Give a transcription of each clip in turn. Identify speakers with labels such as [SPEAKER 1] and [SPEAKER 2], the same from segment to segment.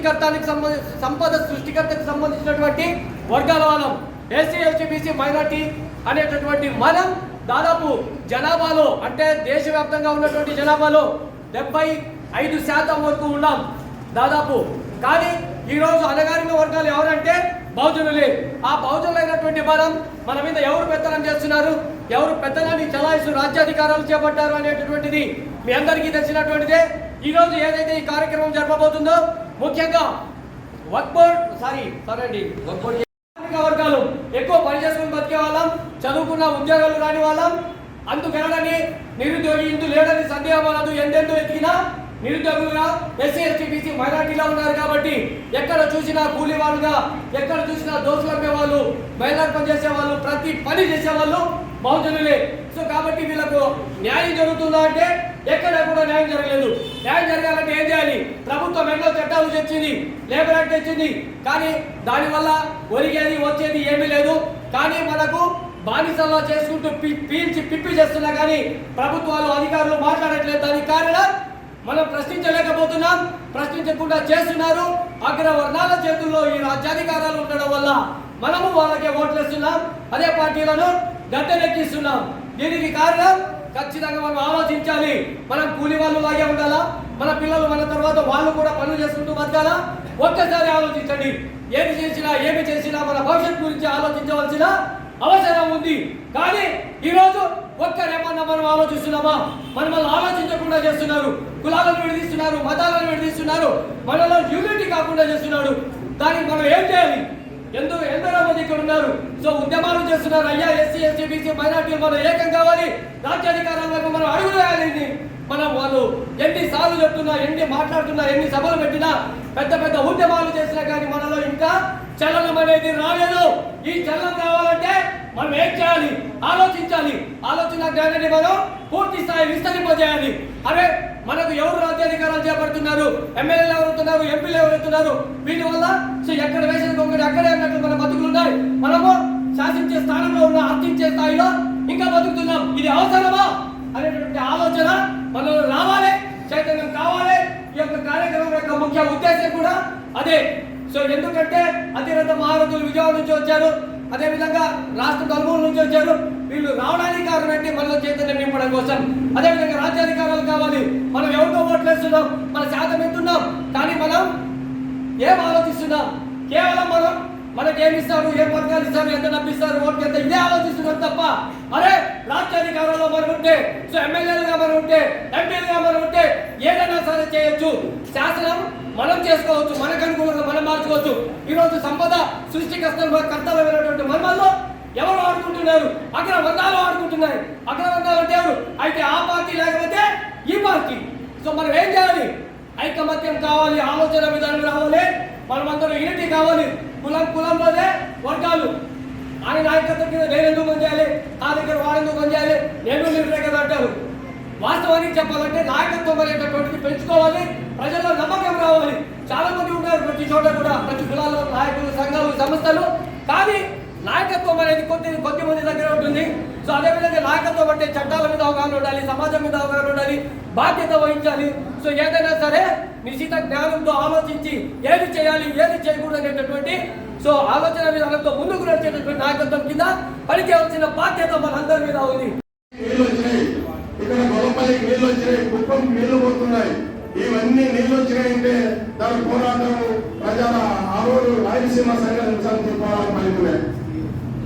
[SPEAKER 1] సృష్టికర్తానికి సంబంధ సంపద సృష్టికర్తకు సంబంధించినటువంటి వర్గాల వాళ్ళం ఎస్సీ ఎస్టీ బీసీ మైనార్టీ అనేటటువంటి మనం దాదాపు జనాభాలో అంటే దేశవ్యాప్తంగా ఉన్నటువంటి జనాభాలో డెబ్బై ఐదు శాతం వరకు ఉన్నాం దాదాపు. కానీ ఈరోజు అనగారిన వర్గాలు ఎవరంటే బహుజనులే ఆ బహుజనులైనటువంటి మనం మన మీద ఎవరు పెత్తనం చేస్తున్నారు? ఎవరు పెత్తనాన్ని చలాయిస్తూ రాజ్యాధికారాలు చేపట్టారు అనేటటువంటిది మీ అందరికీ తెలిసినటువంటిదే. ఈరోజు ఏదైతే ఈ కార్యక్రమం జరపబోతుందో ముఖ్యంగా వర్క్ బోర్డ్ సారీ సారీ అండి వర్క్ బోర్డ్ వర్గాలు ఎక్కువ పని చేసుకుని బతికే వాళ్ళం చదువుకున్న ఉద్యోగాలు రాని వాళ్ళం అందుకెనడని నిరుద్యోగి ఇందు లేడని సందేహం అనదు ఎందెందు ఎతికినా నిరుద్యోగులుగా ఎస్సీ ఎస్టీ బీసీ మైనార్టీలో ఉన్నారు కాబట్టి ఎక్కడ చూసినా కూలి వాళ్ళుగా ఎక్కడ చూసినా దోసులు అమ్మే వాళ్ళు మైనార్ పని చేసే వాళ్ళు ప్రతి పని చేసేవాళ్ళు బహుజనులే. సో కాబట్టి వీళ్ళకు న్యాయం జరుగుతుందా అంటే ఎక్కడ కూడా న్యాయం జరగలేదు. న్యాయం జరగాలంటే ఏం చేయాలి? ప్రభుత్వం ఎన్నో చట్టాలు తెచ్చింది లేబర్ యాక్ట్ తెచ్చింది కానీ దానివల్ల ఒరిగేది వచ్చేది ఏమీ లేదు. కానీ మనకు బానిసల్లో చేసుకుంటూ పీల్చి పిప్పి చేస్తున్నా కానీ ప్రభుత్వాలు అధికారులు మాట్లాడట్లేదు. దానికి కారణం మనం ప్రశ్నించలేకపోతున్నాం ప్రశ్నించకుండా చేస్తున్నారు. అగ్రవర్ణాల చేతుల్లో ఈ రాజ్యాధికారాలు ఉండడం వల్ల మనము వాళ్ళకే ఓట్లేస్తున్నాం అదే పార్టీలను గద్దెనెక్కిస్తున్నాం దీనికి కారణం ఖచ్చితంగా మనం ఆలోచించాలి. మనం కూలి వాళ్ళు లాగే ఉండాలా? మన పిల్లలు మన తర్వాత వాళ్ళు కూడా పనులు చేసుకుంటూ బతకాలా? ఒక్కసారి ఆలోచించండి. ఏమి చేసినా ఏమి చేసినా మన భవిష్యత్తు గురించి ఆలోచించవలసిన అవసరం ఉంది. కానీ ఈరోజు ఒక్కరేమన్నా మనం ఆలోచిస్తున్నామా? మనం వాళ్ళు ఆలోచించకుండా చేస్తున్నారు. కులాలను విడదీస్తున్నారు మతాలను విడదీస్తున్నారు. మనలో యూనిటీ కాకుండా చేస్తున్నాడు దానికి మనం ఏం చేయాలి? ఎందుకు ఎందరో మంది ఇక్కడ ఉన్నారు. సో ఉద్యమాలు చేస్తున్నారు. అయ్యా ఎస్సీ ఎస్టీ బీసీ మైనార్టీలు మనం ఏకం కావాలి. రాజ్యాధికారాలకు మనం అడుగు వేయాలి మనం వాళ్ళు ఎన్ని సార్లు చెప్తున్నా ఎన్ని మాట్లాడుతున్నా ఎన్ని సభలు పెట్టినా పెద్ద పెద్ద ఉద్యమాలు చేసినా కానీ మనలో ఇంకా చలనం అనేది రాలేదు. ఈ చలనం రావాలంటే మనం ఏం చేయాలి? ఆలోచించాలి. జ్ఞానాన్ని మనం పూర్తి స్థాయి విస్తరింపజేయాలి. అరే మనకు ఎవరు రాజ్యాధికారాలు చేపడుతున్నారు? ఎమ్మెల్యేలు ఎవరుతున్నారు ఎంపీలు ఎవరుతున్నారు వీటి వల్ల సో ఎక్కడ వేసిన కొంగడు అక్కడే అన్నట్లు మన బతుకులు ఉన్నాయి. మనము శాసించే స్థానంలో ఉన్న అర్థించే స్థాయిలో ఇంకా బతుకుతున్నాం. ఇది అవసరమా? అనేటువంటి ఆలోచన మనలో రావాలి. చైతన్యం కావాలి. ఈ యొక్క కార్యక్రమం యొక్క ముఖ్య ఉద్దేశం కూడా అదే. సో ఎందుకంటే అతిరథ మహారథులు విజయవాడ నుంచి వచ్చారు. అదేవిధంగా రాష్ట్ర నలుగురు నుంచి వచ్చారు. వీళ్ళు రావడానికి కారణం ఏంటి? మనలో చైతన్యం నింపడం కోసం. అదే విధంగా రాజ్యాధికారాలు కావాలి. మనం ఎవరితో ఓట్లేస్తున్నాం. మన శాతం ఎంతున్నాం కానీ మనం ఏం ఆలోచిస్తున్నాం? కేవలం మనం మనకి ఏమి ఇస్తారు? ఏ పథకాలు ఇస్తారు? ఎంత డబ్బిస్తారు ఓట్లు ఎంత? ఇదే ఆలోచిస్తున్నాం తప్ప అరే రాజ్యాధికారంలో మనం ఉంటే సో ఎమ్మెల్యేలుగా మనం ఉంటే ఎంపీలుగా మనం ఉంటే ఏదైనా సరే చేయొచ్చు. శాసనం మనం చేసుకోవచ్చు. మనకు అనుకూలంగా మనం మార్చుకోవచ్చు. ఈరోజు సంపద సృష్టికర్తలు కర్తవ్యమైనటువంటి మనమల్లో ఎవరు ఆడుకుంటున్నారు? అగ్ర వర్ణాలు ఆడుకుంటున్నారు అగ్ర వర్ణాలు అంటే ఎవరు? అయితే ఆ పార్టీ లేకపోతే ఈ పార్టీ. సో మనం ఏం చేయాలి? ఐకమత్యం కావాలి ఆలోచన విధానం రావాలి. మనమందరం యూనిటీ కావాలి. కులం కులంలోనే వర్గాలు. ఆయన నాయకత్వం కింద నేను ఎందుకు పనిచేయాలి నా దగ్గర వాడు ఎందుకు పనిచేయాలి నేను నిర్ణయం కదా అంటారు. వాస్తవానికి చెప్పాలంటే నాయకత్వం అనేటటువంటిది పెంచుకోవాలి. ప్రజల్లో నమ్మకం రావాలి. చాలా మంది ఉన్నారు ప్రతి చోట కూడా ప్రతి కులాల్లో నాయకులు సంఘాలు సంస్థలు. కానీ నాయకత్వం అనేది కొద్ది కొద్ది మంది దగ్గర ఉంటుంది. సో అదే విధంగా నాయకత్వం అంటే చట్టాల మీద అవగాహన ఉండాలి సమాజం మీద అవగాహన ఉండాలి బాధ్యత వహించాలి. సో ఏదైనా సరే నిశ్చిత జ్ఞానంతో ఆలోచించి ఏది చేయాలి ఏది చేయకూడదు అనేటటువంటి సో ఆలోచన విధానంతో ముందుకు నడిచేటటువంటి నాయకత్వం కింద పనిచేయవలసిన బాధ్యత మనందరి మీద ఉంది.
[SPEAKER 2] ఇక్కడ నీళ్ళు వచ్చినాయి. కుప్పం నీళ్ళు పోతున్నాయి. ఇవన్నీ నీళ్ళు వచ్చినాయంటే దాని పోరాటం ప్రజల ఆ రోజు రాయలసీమ సంఘం పోరాటం పలుకున్నాయి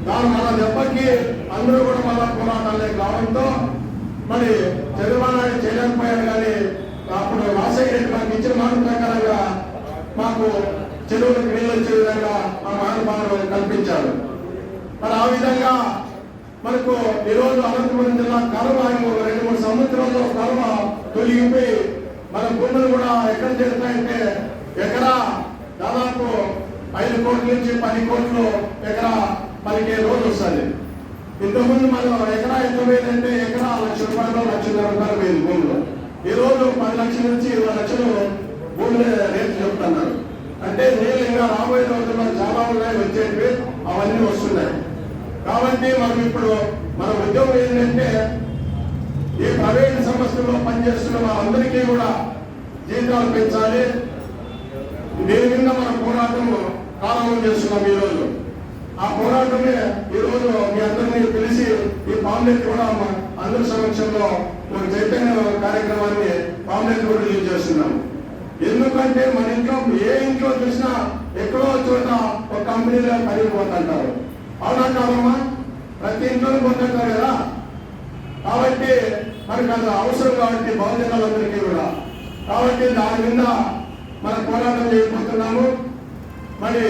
[SPEAKER 2] దాని మన దెబ్బకి అందరూ కూడా మన పోరాటాలే కావడంతో మరి జరిమానాన్ని చేయలేకపోయాడు కానీ అప్పుడు రాజశేఖర రెడ్డి మాకు ఇచ్చిన మాట ప్రకారంగా మాకు చెరువులకు నీళ్ళు వచ్చే విధంగా మా మహానుభావులు కల్పించారు మరి ఆ విధంగా మనకు ఈరోజు అనంతపురం జిల్లా కరువు ఆయన రెండు మూడు సంవత్సరాల్లో కరువు తొలగిపోయి మన భూములు కూడా ఎక్కడ చేరుతాయంటే ఎకరా దాదాపు ఐదు కోట్ల నుంచి పది కోట్లు ఎకరా పదిహేను రోజులు వస్తుంది. ఇంతకుముందు మనం ఎకరా ఎంత పోయిందంటే ఎకరా లక్ష రూపాయలు లక్షన్నర రూపాయలు వేలు భూమిలో. ఈ రోజు పది లక్షల నుంచి ఇరవై లక్షలు భూమిలో రేట్లు చెప్తున్నారు. అంటే నీళ్ళు ఇంకా రాబోయే రోజుల్లో చాలా ఉన్నాయి వచ్చేటివి అవన్నీ వస్తున్నాయి. కాబట్టి మనం ఇప్పుడు మన ఉద్యోగం ఏంటంటే ఈ ప్రైవేట్ సంస్థల్లో పనిచేస్తున్న వాళ్ళందరికీ కూడా జీతాలు పెంచాలి. దీని మీద మన పోరాటం ప్రారంభం చేస్తున్నాం ఈ రోజు. ఆ పోరాటమే ఈ రోజు మీ అందరినీ పిలిచి ఈ పాంప్లెట్ కూడా అందరి సమక్షంలో ఒక చైతన్య కార్యక్రమాన్ని పాంప్లెట్ కూడా యూజ్ చేస్తున్నాము ఎందుకంటే మన ఇంట్లో ఏ ఇంట్లో చూసినా ఎక్కడో చోట ఒక కంపెనీలో పనికి పోతుంటారు అవునా కాదమ్మా? ప్రతి ఇంట్లోనే పోతుంటారు కదా? కాబట్టి మనకు అది అవసరం కాబట్టి బహుజనులందరికీ కూడా. కాబట్టి దాని మీద మనం పోరాటం చేయబోతున్నాము. మరి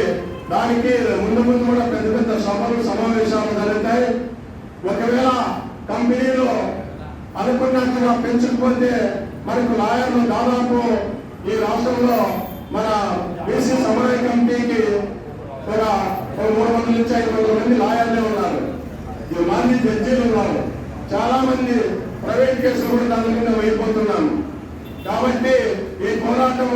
[SPEAKER 2] దానికి ముందు ముందు కూడా పెద్ద పెద్ద సభలు సమావేశాలు జరుగుతాయి. ఒకవేళ కంపెనీలో అనుకున్నట్టుగా పెంచకపోతే మనకు లాయర్లు దాదాపు ఈ రాష్ట్రంలో మన బీసీ సమన్వయ కమిటీకి ఒక మూడు వందల నుంచి ఐదు వందల మంది లాయర్లే ఉన్నారు. ఈ మంది జడ్జీలు ఉన్నారు. చాలా మంది ప్రైవేట్ కేసులు కూడా దాని మీద అయిపోతున్నాము కాబట్టి ఈ పోరాటం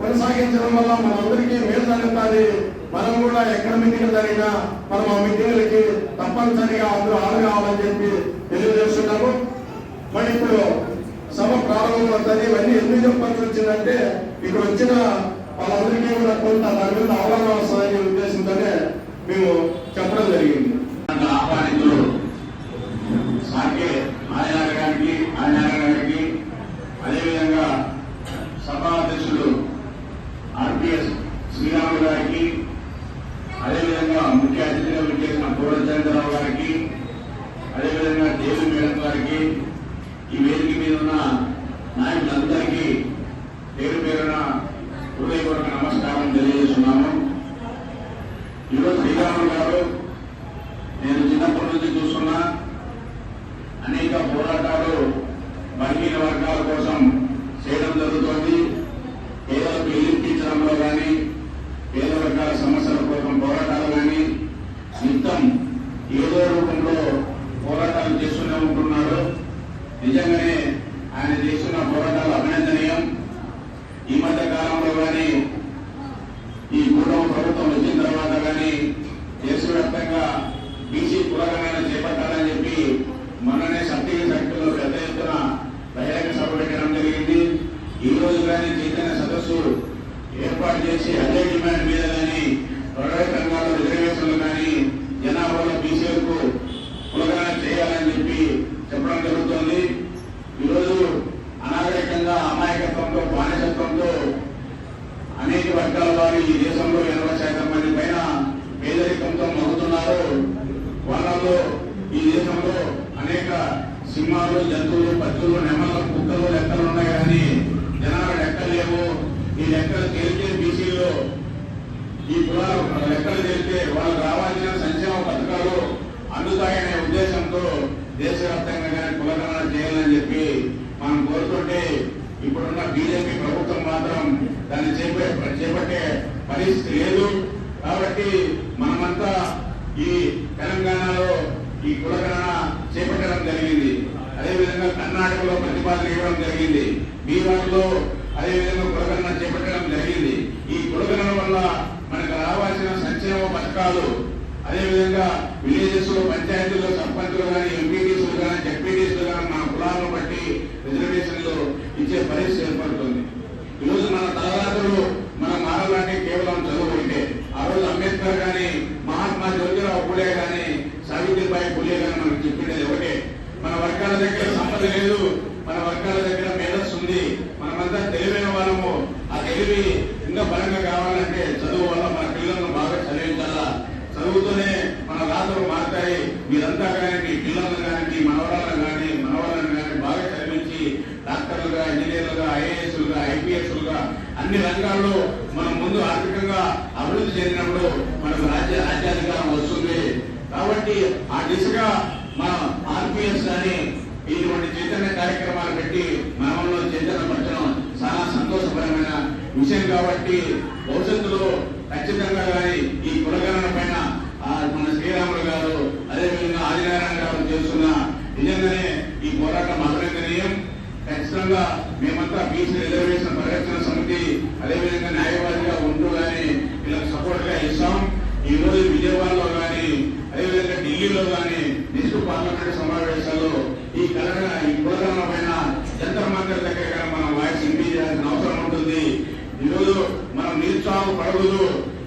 [SPEAKER 2] కొనసాగించడం వల్ల మనందరికీ మేలు జరుగుతుంది. మనం కూడా ఎక్కడ మీటింగ్ జరిగినా మనం ఆ మీటింగ్లకి తప్పనిసరిగా అందరూ హాజరు కావాలని చెప్పి తెలియజేస్తున్నాము. మరి ఇప్పుడు సభ ప్రారంభం అవుతుంది. ఇవన్నీ ఎందుకు చెప్పాల్సి వచ్చిందంటే ఇక్కడ వచ్చిన వాళ్ళందరికీ కూడా కొంత దాని మీద అవగాహన వస్తుందనే ఉద్దేశంతోనే మేము చెప్పడం జరిగింది.
[SPEAKER 3] ఆహ్వానితులు సాకే ఆయార్ గారికి ఆయార్ గారికి అదేవిధంగా సభా అధ్యక్షుడు ఆర్పిఎస్ శ్రీరాములు గారికి అదేవిధంగా ముఖ్య అతిథిగా విచ్చేసిన పూర్వచంద్రరావు గారికి అదేవిధంగా దేవి మేడం గారికి ఈ వేదిక మీద ఉన్న నాయకులందరికీ పేరు పేరున హృదయపూర్వక నమస్కారం తెలియజేస్తున్నాము ఈరోజు శ్రీరాములు గారు నేను చిన్నప్పటి నుంచి చూస్తున్నా అనేక పోరాటాలు బలహీన వర్గాల కోసం చేయడం జరుగుతోంది పేదలకు ఇల్లింపించడంలో కానీ పేద వర్గాల సమస్యల కోసం పోరాటాలు కానీ నిత్యం ఏదో రూపంలో పోరాటాలు చేస్తూనే ఉంటున్నారు నిజంగానే ఆయన చేస్తున్న పోరాటాలు అభినందనీయం. ఈ మధ్య కాలంలో కానీ ఈ మూడవ ప్రభుత్వం వచ్చిన తర్వాత కానీ దేశవ్యాప్తంగా బీసీ కులగణన చేపట్టాలని చెప్పి మొన్ననే సత్య శక్తులు పెద్ద ఎత్తున బహిరంగ సభ పెట్టడం జరిగింది. ఈ రోజు కానీ చైతన్య సదస్సు ఏర్పాటు చేసి అదే డిమాండ్ మీద కానీ ప్రైవేట్ రంగాల్లో రిజర్వేషన్లు కానీ జనాభాలో బీసీలకు కులగణన చేయాలని చెప్పి చెప్పడం జరుగుతోంది ఈరోజు అనాగరికంగా అమాయకత్వంతో బానిసత్వంతో అనేక వర్గాల వారు ఈ దేశంలో ఎనభై శాతం మంది పైన పేదరికంతో మరుగుతున్నారు వాళ్ళలో ఈ దేశంలో అనేక సింహాలు జంతువులు పచ్చులు నెమలు కుక్కలు లెక్కలు ఉన్నాయి కానీ జనాల లెక్కలు లేవు ఈ లెక్కలు తేలితే బీసీలో ఈ కులాలు లెక్కలు తేలితే వాళ్ళు రావాల్సిన సంక్షేమ పథకాలు అందుతాయనే ఉద్దేశంతో దేశవ్యాప్తంగా కానీ కులగణన చేయాలని చెప్పి మనం కోరుతుంటే ఇప్పుడున్న బీజేపీ ప్రభుత్వం మాత్రం దాన్ని చేపే చేపట్టే పరిస్థితి లేదు. కాబట్టి మనమంతా ఈ ఈ కులగణన చేపట్టడం జరిగింది. అదేవిధంగా కర్ణాటకలో ప్రతిపాదన ఇవ్వడం జరిగింది. బీహార్లో అదేవిధంగా కులగణన చేపట్టడం జరిగింది. ఈ కులగణన వల్ల మనకు రావాల్సిన సంక్షేమ పథకాలు అదేవిధంగా విలేజెస్లో పంచాయతీలో సర్పంచులు కానీ ఎంపీటీసీలు కానీ జడ్పీటీసీలు కానీ మన కులాలను బట్టి రిజర్వేషన్లు ఇచ్చే పరిస్థితి ఏర్పడుతుంది. ఈరోజు మన తలరాత్రులు మన మారాలంటే కేవలం చదువు ఉంటే ఆ రోజు అంబేద్కర్ కానీ సావిత్రిబాయి పూలే మనకు చెప్పిండేది ఒకటే. మన వర్గాల దగ్గర సంపద లేదు మన వర్గాల దగ్గర మేధస్సు ఉంది మనమంతా తెలివైన వాళ్ళము. ఆ తెలివి ఇంకా బలంగా కావాలంటే చదువు వల్ల మన పిల్లలను బాగా చదివించాలా? చదువుతూనే మన రాత్రులు మారుతాయి. మీరంతా కానీ పిల్లలను కానీ మనవరాలను కానీ మనవరాలను కానీ బాగా చదివించి డాక్టర్లుగా ఇంజనీర్లుగా ఐఏఎస్లుగా ఐపీఎస్లుగా అన్ని రంగాల్లో మనం ముందు ఆర్థికంగా అభివృద్ధి చెందినప్పుడు మనకు రాజ్య రాజ్యాధికారం వస్తుంది కాబట్టి ఆ దిశగా మన ఆర్పిఎస్ కానీ ఇటువంటి చైతన్య కార్యక్రమాలు పెట్టి మనలో చైతన్యపరచడం చాలా సంతోషకరమైన విషయం కాబట్టి భవిష్యత్తులో ఖచ్చితంగా కానీ ఈ కులగణన పైన మన శ్రీరాములు గారు అదేవిధంగా ఆదినారాయణ గారు చేస్తున్న నిజంగానే ఈ పోరాటం అభినందనీయం. ఖచ్చితంగా మేమంతా బీసీ రిజర్వేషన్ పరిరక్షణ సమితి అదేవిధంగా న్యాయవాదిగా ఉంటూ కానీ వీళ్ళకి సపోర్ట్గా ఇస్తాం. ఈ రోజు విజయవాడలో కానీ ఢిల్లీలో కానీ నెక్స్ట్ పార్లమెంటరీ సమావేశాల్లో ఈ కలగ ఈ కులగణన పైన జంతర మంత్రి దగ్గర మనం వాయిస్ వినిపించాల్సిన అవసరం ఉంటుంది. ఈరోజు మనం నిరుత్సాహం పడవదు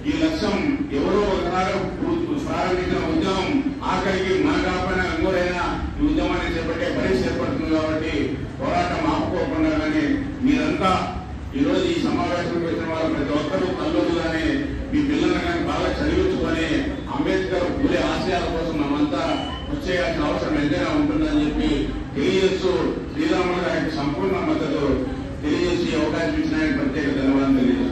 [SPEAKER 3] ఈ లక్ష్యం ఎవరో ఒకసారి ప్రారంభించిన ఉద్యమం ఆఖరికి మన కాకపోయినా ఎవరైనా ఈ ఉద్యమాన్ని చేపట్టే పరిస్థితి ఏర్పడుతుంది కాబట్టి పోరాటం ఆపుకోకుండా కానీ మీరంతా ఈరోజు ఈ సమావేశం వచ్చిన వాళ్ళు ప్రతి ఒక్కరూ తల్లులు కానీ మీ పిల్లలు కానీ బాగా చదివించుకొని అంబేద్కర్ పూలే ఆశయాల కోసం మనమంతా కృషి చేయాల్సిన అవసరం ఎంతైనా ఉంటుందని చెప్పి తెలియజేస్తూ శ్రీరాములు గారికి సంపూర్ణ మద్దతు తెలియజేసి అవకాశం ఇచ్చినాయని ప్రత్యేక ధన్యవాదాలు తెలియజేస్తాను